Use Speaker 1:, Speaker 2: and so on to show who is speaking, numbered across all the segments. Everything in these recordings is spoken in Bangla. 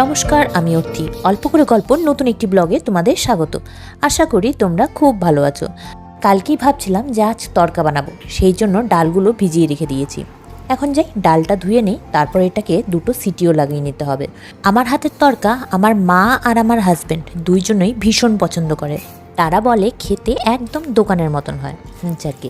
Speaker 1: নমস্কার, আমি অর্থি অল্প করে গল্প, নতুন একটি ব্লগে তোমাদের স্বাগত। আশা করি তোমরা খুব ভালো আছো। কালকেই ভাবছিলাম যে আজ তরকা বানাবো, সেই জন্য ডালগুলো ভিজিয়ে রেখে দিয়েছি। এখন যাই, ডালটা ধুয়ে নিই, তারপর এটাকে দুটো সিটিও লাগিয়ে নিতে হবে। আমার হাতের তরকা, আমার মা আর আমার হাজব্যান্ড দুইজনই ভীষণ পছন্দ করে। তারা বলে খেতে একদম দোকানের মতন হয়। আর কি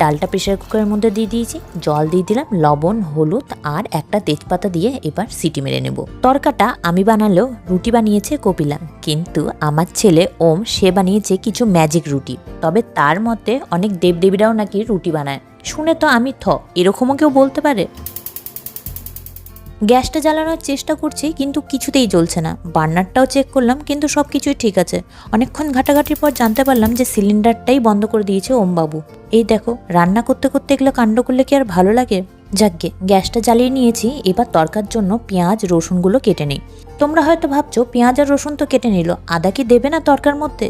Speaker 1: ডালটা প্রেশার কুকারের মধ্যে দিয়ে দিয়েছি, জল দিয়ে দিলাম, লবণ, হলুদ আর একটা তেজপাতা দিয়ে এবার সিটি মেরে নেব। তরকাটা আমি বানালেও রুটি বানিয়েছে কপিলা, কিন্তু আমার ছেলে ওম, সে বানিয়েছে কিছু ম্যাজিক রুটি। তবে তার মতে অনেক দেবদেবীরাও নাকি রুটি বানায়। শুনে তো আমি থ, এরকমও কেউ বলতে পারে? গ্যাসটা জ্বালানোর চেষ্টা করছি, কিন্তু কিছুতেই জ্বলছে না। বার্নারটাও চেক করলাম, কিন্তু সব কিছুই ঠিক আছে। অনেকক্ষণ ঘাটাঘাটির পর জানতে পারলাম যে সিলিন্ডারটাই বন্ধ করে দিয়েছে ওমবাবু। এই দেখো, রান্না করতে করতে এগুলো কাণ্ড করলে কি আর ভালো লাগে? যাকগে, গ্যাসটা জ্বালিয়ে নিয়েছি, এবার তরকার জন্য পেঁয়াজ, রসুনগুলো কেটে নিই। তোমরা হয়তো ভাবছ, পেঁয়াজ আর রসুন তো কেটে নিল, আদা কি দেবে না তরকার মধ্যে?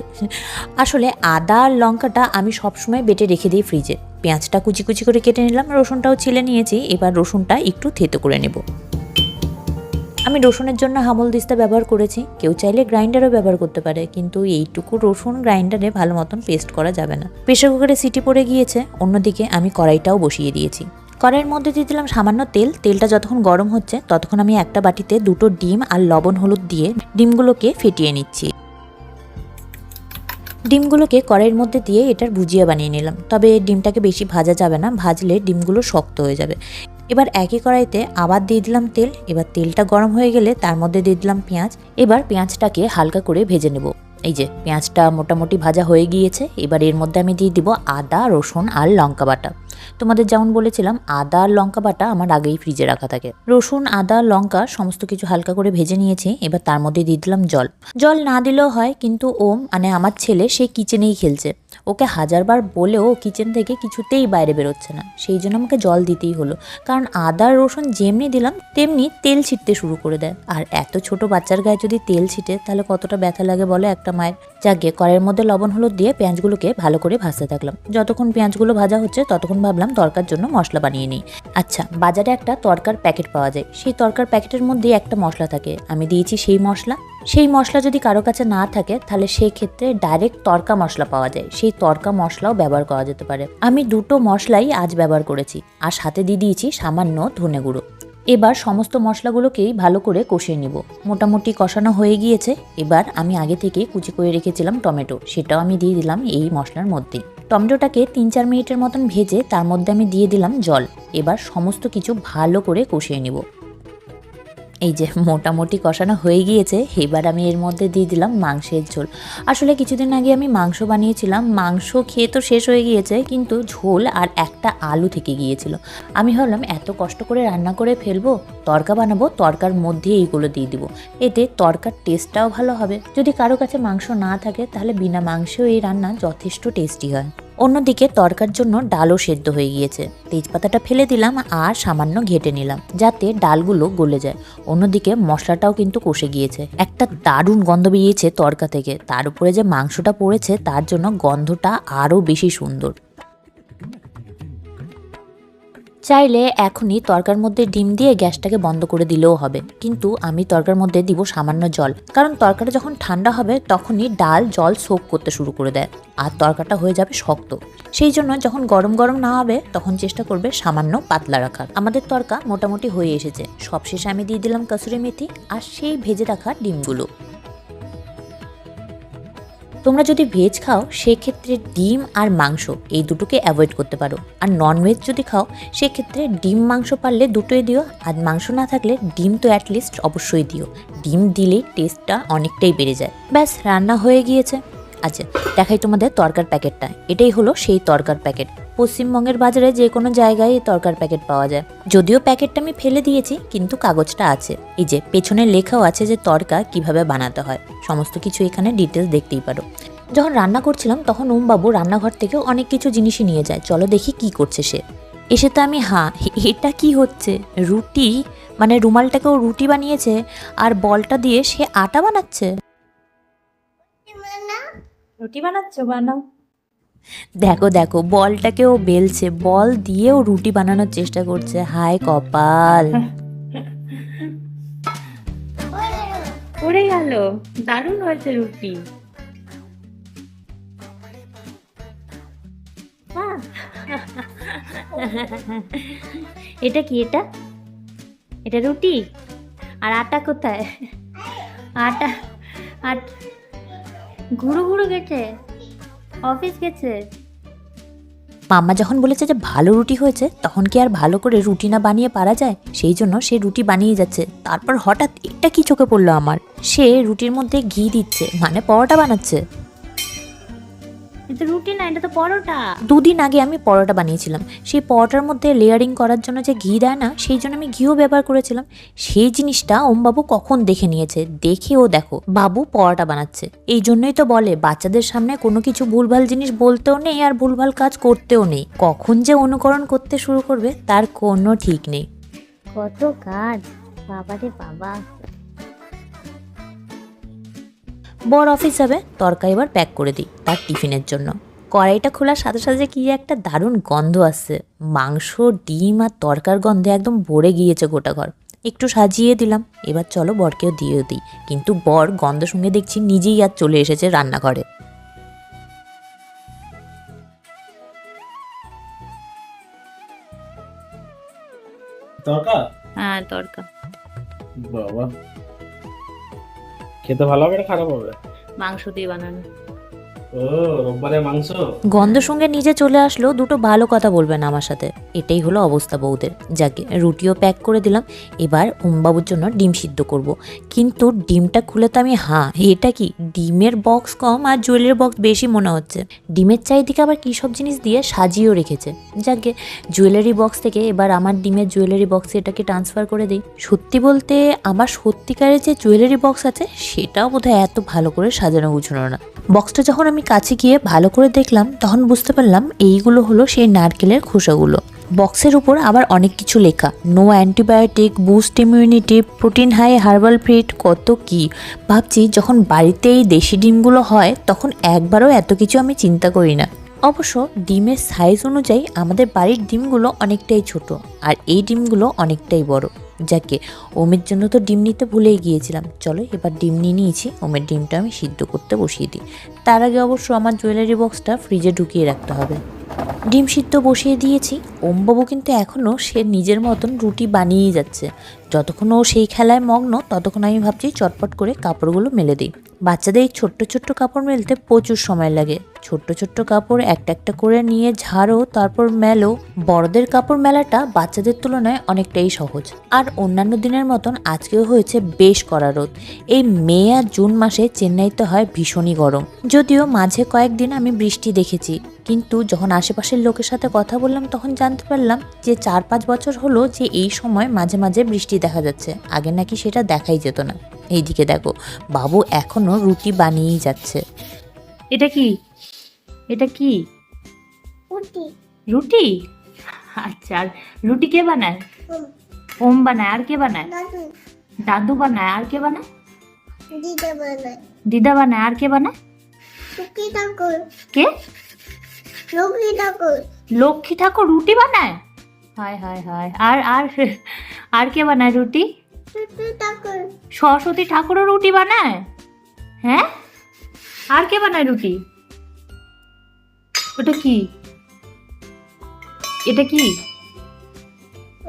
Speaker 1: আসলে আদা আর লঙ্কাটা আমি সবসময় বেটে রেখে দিই ফ্রিজে পেঁয়াজটা কুচি কুচি করে কেটে নিলাম, রসুনটাও ছিলে নিয়েছি, এবার রসুনটা একটু থেতো করে নেব। আমি রসুনের জন্য হামল দিস্তা ব্যবহার করেছি। কেউ চাইলে গ্রাইন্ডারও ব্যবহার করতে পারে, কিন্তু এইটুকু রসুন গ্রাইন্ডারে ভালো মতন পেস্ট করা যাবে না। প্রেশার কুকারে সিটি পড়ে গিয়েছে, অন্যদিকে আমি কড়াইটাও বসিয়ে দিয়েছি। কড়াইয়ের মধ্যে দিয়ে দিলাম সামান্য তেল। তেলটা যতক্ষণ গরম হচ্ছে, ততক্ষণ আমি একটা বাটিতে দুটো ডিম আর লবণ হলুদ দিয়ে ডিমগুলোকে ফেটিয়ে নিচ্ছি। ডিমগুলোকে কড়াইয়ের মধ্যে দিয়ে এটার ভুজিয়া বানিয়ে নিলাম। তবে ডিমটাকে বেশি ভাজা যাবে না, ভাজলে ডিমগুলো শক্ত হয়ে যাবে। এবার একই কড়াইতে আবার দিয়ে দিলাম তেল। এবার তেলটা গরম হয়ে গেলে তার মধ্যে দিয়ে দিলাম পেঁয়াজ। এবার পেঁয়াজটাকে হালকা করে ভেজে নেব। এই যে পেঁয়াজটা মোটামুটি ভাজা হয়ে গিয়েছে, এবার এর মধ্যে আমি দিয়ে দিব আদা, রসুন আর লঙ্কা বাটা। তোমাদের যেমন বলেছিলাম, আদা আর লঙ্কা বাটা আমার আগেই ফ্রিজে রাখা থাকে। রসুন, আদা, লঙ্কা সমস্ত কিছু হালকা করে ভেজে নিয়েছি, এবার তার মধ্যে দিয়ে দিলাম জল। জল না দিলেও হয়, কিন্তু ও মানে আমার ছেলে, সে কিচেনেই খেলছে। ওকে হাজারবার বলেও কিচেন থেকে কিছুতেই বাইরে বেরোচ্ছে না, সেই জন্য আমাকে জল দিতেই হলো। কারণ আদা রসুন যেমনি দিলাম, তেমনি তেল ছিটতে শুরু করে দেয়। আর এত ছোট বাচ্চার গায়ে যদি তেল ছিটে, তাহলে কতটা ব্যথা লাগে বলে একটা মায়ের যাকে কড়াইয়ের মধ্যে লবণ, হলুদ দিয়ে পেঁয়াজগুলোকে ভালো করে ভাজতে থাকলাম। যতক্ষণ পেঁয়াজগুলো ভাজা হচ্ছে, ততক্ষণ ভাবলাম তরকার জন্য মশলা বানিয়ে নিই। আচ্ছা বাজারে একটা তরকার প্যাকেট পাওয়া যায়। সেই তরকার প্যাকেটের মধ্যে একটা মশলা থাকে। আমি দিয়েছি সেই মশলা। সেই মশলা যদি কারও কাছে না থাকে, তাহলে সেই ক্ষেত্রে ডাইরেক্ট তরকা মশলা পাওয়া যায়। সেই তরকা মশলাও ব্যবহার করা যেতে পারে। আমি দুটো মশলাই আজ ব্যবহার করেছি। আর সাথে দিয়ে দিয়েছি সামান্য ধনে গুঁড়ো। এবার সমস্ত মশলাগুলোকেই ভালো করে কষিয়ে নিব। মোটামুটি কষানো হয়ে গিয়েছে। এবার আমি আগে থেকে কুচি করে রেখেছিলাম টমেটো। সেটাও আমি দিয়ে দিলাম এই মশলার মধ্যে। টমেটোটাকে তিন চার মিনিটের মতন ভেজে তার মধ্যে আমি দিয়ে দিলাম জল। এবার সমস্ত কিছু ভালো করে কষিয়ে নিব। এই যে মোটামুটি কষানো হয়ে গিয়েছে, এবার আমি এর মধ্যে দিয়ে দিলাম মাংসের ঝোল। আসলে কিছুদিন আগে আমি মাংস বানিয়েছিলাম, মাংস খেয়ে তো শেষ হয়ে গিয়েছে, কিন্তু ঝোল আর একটা আলু থেকে গিয়েছিল। আমি ভাবলাম, এত কষ্ট করে রান্না করে ফেলব, তরকা বানাবো, তরকার মধ্যে এইগুলো দিয়ে দিব। এতে তরকার টেস্টটাও ভালো হবে। যদি কারও কাছে মাংস না থাকে, তাহলে বিনা মাংসেও এই রান্না যথেষ্ট টেস্টি হয়। অন্যদিকে তরকার জন্য ডালও সেদ্ধ হয়ে গিয়েছে। তেজপাতাটা ফেলে দিলাম আর সামান্য ঘেটে নিলাম, যাতে ডালগুলো গলে যায়। অন্যদিকে মশলাটাও কিন্তু কষে গিয়েছে। একটা দারুণ গন্ধ বেরিয়েছে তরকা থেকে। তার উপরে যে মাংসটা পড়েছে, তার জন্য গন্ধটা আরও বেশি সুন্দর। চাইলে এখনই তরকার মধ্যে ডিম দিয়ে গ্যাসটাকে বন্ধ করে দিলেও হবে। কিন্তু আমি তরকার মধ্যে দিব সামান্য জল। কারণ তরকাটা যখন ঠান্ডা হবে, তখনই ডাল, জল সোপ করতে শুরু করে দেয়। আর তরকাটা হয়ে যাবে শক্ত। সেই জন্য যখন গরম গরম না হবে, তখন চেষ্টা করবে সামান্য পাতলা রাখার। আমাদের তরকা মোটামুটি হয়ে এসেছে। সবশেষে আমি দিয়ে দিলাম কসুরি মেথি আর সেই ভেজে রাখা ডিমগুলো। তোমরা যদি ভেজ খাও, সেক্ষেত্রে ডিম আর মাংস এই দুটোকে অ্যাভয়েড করতে পারো। আর নন ভেজ যদি খাও, সেক্ষেত্রে ডিম, মাংস পারলে দুটোই দিও। আর মাংস না থাকলে ডিম তো অ্যাটলিস্ট অবশ্যই দিও। ডিম দিলে টেস্টটা অনেকটাই বেড়ে যায়। ব্যাস, রান্না হয়ে গিয়েছে। আচ্ছা দেখাই তোমাদের তরকার প্যাকেটটা। এটাই হলো সেই তরকার প্যাকেট। পশ্চিমবঙ্গের বাজারে যে কোনো জায়গায় এই তরকার প্যাকেট পাওয়া যায়। যদিও প্যাকেটটা আমি ফেলে দিয়েছি কিন্তু কাগজটা আছে। এই যে পেছনে লেখাও আছে যে তরকা কীভাবে বানাতে হয়। সমস্ত কিছু এখানে ডিটেলস দেখতেই পারো। যখন রান্না করছিলাম তখন ওমবাবু রান্নাঘর থেকে অনেক কিছু জিনিসই নিয়ে যায়। চলো দেখি কি করছে সে। এসে তো আমি হ্যাঁ এটা কি হচ্ছে? রুটি? মানে রুমালটাকেও রুটি বানিয়েছে আর বলটা দিয়ে সে আটা বানাচ্ছে?
Speaker 2: রুটি বানাচ্ছ? বানাও।
Speaker 1: দেখো দেখো বলটাকেও বেলছে বল দিয়েও রুটি বানানোর চেষ্টা করছে। হায় কপাল।
Speaker 2: পড়ে গেল দারুণ হয়েছে রুটি! এটা কি এটা? এটা রুটি? আর আটা কোথায়? আটা আট ঘুরু ঘুরু গেছে। অফিস গেছে।
Speaker 1: মাম্মা যখন বলেছে যে ভালো রুটি হয়েছে, তখন কি আর ভালো করে রুটি না বানিয়ে পারা যায়? সেই জন্য সে রুটি বানিয়ে যাচ্ছে। তারপর হঠাৎ এটা কি চোখে পড়ল আমার। সে রুটির মধ্যে ঘি দিচ্ছে মানে পরোটা বানাচ্ছে।
Speaker 2: এটা রুটি না এটা তো পরোটা।
Speaker 1: দুদিন আগে আমি পরোটা বানিয়েছিলাম। সেই পরোটার মধ্যে লেয়ারিং করার জন্য যে ঘি দেয় না সেই জন্য আমি ঘিও ব্যবহার করেছিলাম। সেই জিনিসটা ওমবাবু কখন দেখে নিয়েছে? দেখে ও দেখো বাবু পরোটা বানাচ্ছে। এই জন্যই তো বলে বাচ্চাদের সামনে কোনো কিছু ভুলভাল জিনিস বলতেও নেই আর ভুলভাল কাজ করতেও নেই। কখন যে অনুকরণ করতে শুরু করবে তার কোনো ঠিক নেই।
Speaker 2: কত কাজ বাবারে বাবা।
Speaker 1: বর অফিস যাবে তরকা এবার প্যাক করে দিই তার টিফিনের জন্য। কড়াইটা খোলার সাথে সাথে কি একটা দারুণ গন্ধ আসছে। মাংস ডিম আর তরকার গন্ধে একদম ভরে গিয়েছে গোটা ঘর। একটু সাজিয়ে দিলাম এবার চলো বরকেও দিয়ে দিই। কিন্তু বর গন্ধ সঙ্গে দেখছি নিজেই আর চলে এসেছে রান্নাঘরে।
Speaker 3: দরকার
Speaker 2: হ্যাঁ তরকা।
Speaker 3: বাবা। খেতে ভালো হবে না খারাপ হবে?
Speaker 2: মাংস দিয়ে বানানো।
Speaker 1: গন্ধ সঙ্গে নিজে চলে আসলো, দুটো ভালো কথা বলবে না আমার সাথে। এটাই হলো অবস্থা বউদের। যাকে রুটিও প্যাক করে দিলাম, এবার ওমবাবুর জন্য ডিম সিদ্ধ করব। কিন্তু ডিমটা খুলে তো আমি হ্যাঁ এটা কি? ডিমের বক্স কম আর জুয়েলের বক্স বেশি মনে হচ্ছে। ডিমের চারিদিকে আবার কী সব জিনিস দিয়ে সাজিয়েও রেখেছে। যাকে জুয়েলারি বক্স থেকে এবার আমার ডিমের জুয়েলারি বক্সে এটাকে ট্রান্সফার করে দিই। সত্যি বলতে আমার সত্যিকারের যে জুয়েলারি বক্স আছে, সেটাও বোধহয় এত ভালো করে সাজানো গুছানো না। বক্সটা যখন আমি কাছে গিয়ে ভালো করে দেখলাম, তখন বুঝতে পারলাম এইগুলো হলো সেই নারকেলের খোসাগুলো। বক্সের উপর আবার অনেক কিছু লেখা। No antibiotic boost immunity protein high herbal fit কত কি। ভাবছি যখন বাড়িতে এই দেশি ডিমগুলো হয়, তখন একবারও এত কিছু আমি চিন্তা করি না। অবশ্য ডিমের সাইজ অনুযায়ী আমাদের বাড়ির ডিমগুলো অনেকটাই ছোট, আর এই ডিমগুলো অনেকটাই বড়। যাকে। ওমের জন্য তো ডিম নিতে ভুলেই গিয়েছিলাম। চলো, এবার ডিম নিয়ে নিয়েছি। ওমের ডিমটা আমি সিদ্ধ করতে বসিয়ে দিই। তার আগে অবশ্য আমার জুয়েলারি বক্সটা ফ্রিজে ঢুকিয়ে রাখতে হবে। ডিম সিদ্ধ বসিয়ে দিয়েছি। ওমবাবু কিন্তু এখনও সে নিজের মতন রুটি বানিয়েই যাচ্ছে। যতক্ষণ ও সেই খেলায় মগ্ন, ততক্ষণ আমি ভাবছি চটপট করে কাপড়গুলো মেলে দিই। বাচ্চাদের এই ছোট্ট ছোট্ট কাপড় মেলতে প্রচুর সময় লাগে। ছোট্ট ছোট্ট কাপড় একটা একটা করে নিয়ে ঝাড়ো, তারপর মেলো। বড়দের কাপড় মেলাটা বাচ্চাদের তুলনায় অনেকটাই সহজ। আর অন্যান্য দিনের মতন আজকেও হয়েছে বেশ কড়া রোদ। এই মে আর জুন মাসে চেন্নাইতে হয় ভীষণই গরম। যদিও মাঝে কয়েকদিন আমি বৃষ্টি দেখেছি। কিন্তু যখন আশেপাশের লোকের সাথে কথা বললাম তখন জানতে পারলাম যে চার পাঁচ বছর হলো যে এই সময় মাঝে মাঝে বৃষ্টি দেখা যাচ্ছে। আগে নাকি সেটা দেখাই যেত না। এইদিকে দেখো বাবু এখনও রুটি বানিয়েই যাচ্ছে।
Speaker 2: এটা কি? এটা কি? রুটি। আচ্ছা আর রুটি কে বানায়? ওম। বানায় আর কে বানায়? দাদু। বানায় আর কে বানায়?
Speaker 4: দিতে বলে
Speaker 2: দিদা বানায় আর কে বানায়? কে?
Speaker 4: সুখী ঠাকুর।
Speaker 2: লক্ষ্মী ঠাকুর রুটি বানায়? হায় হায় হায়। আর আর আর কে বানায় রুটি? সরস্বতী ঠাকুরও রুটি বানায়? হ্যাঁ? আর কে বানায় রুটি? ওটা কি? এটা কি?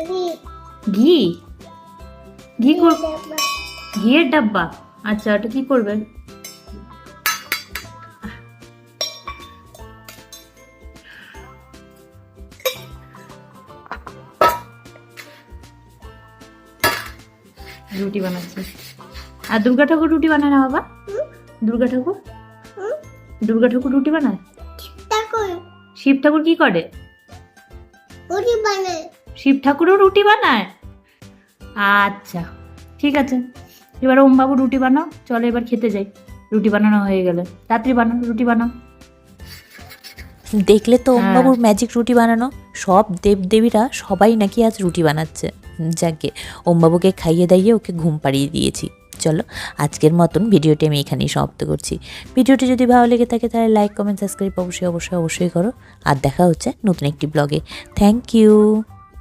Speaker 2: ঘি। ঘি? ঘিয়ের ডাব্বা। আচ্ছা ওটা কি করবেন রুটি বানাচ্ছে। আর দুর্গা ঠাকুর রুটি বানায় না বাবা? দুর্গা ঠাকুর? দুর্গা ঠাকুর রুটি বানায়? শিব ঠাকুর কি করে?
Speaker 4: বানায়।
Speaker 2: শিব ঠাকুরও রুটি বানায়? আচ্ছা ঠিক আছে। এবার ওম বাবু রুটি বানাও। চলো এবার খেতে যাই। রুটি বানানো হয়ে গেলে। তাড়াতাড়ি বানাও রুটি বানাও।
Speaker 1: দেখলে তো
Speaker 2: হ্যাঁ।
Speaker 1: ওমবাবুর ম্যাজিক রুটি বানানো। সব দেবদেবীরা সবাই নাকি আজ রুটি বানাচ্ছে। যাকে ওমবাবুকে খাইয়ে দাইয়ে ওকে ঘুম পাড়িয়ে দিয়েছি। চলো, আজকের মতন ভিডিওটি আমি এখানেই সমাপ্ত করছি। ভিডিওটি যদি ভালো লেগে থাকে তাহলে লাইক কমেন্ট সাবস্ক্রাইব অবশ্যই অবশ্যই অবশ্যই করো। আর দেখা হচ্ছে নতুন একটি ব্লগে থ্যাংক ইউ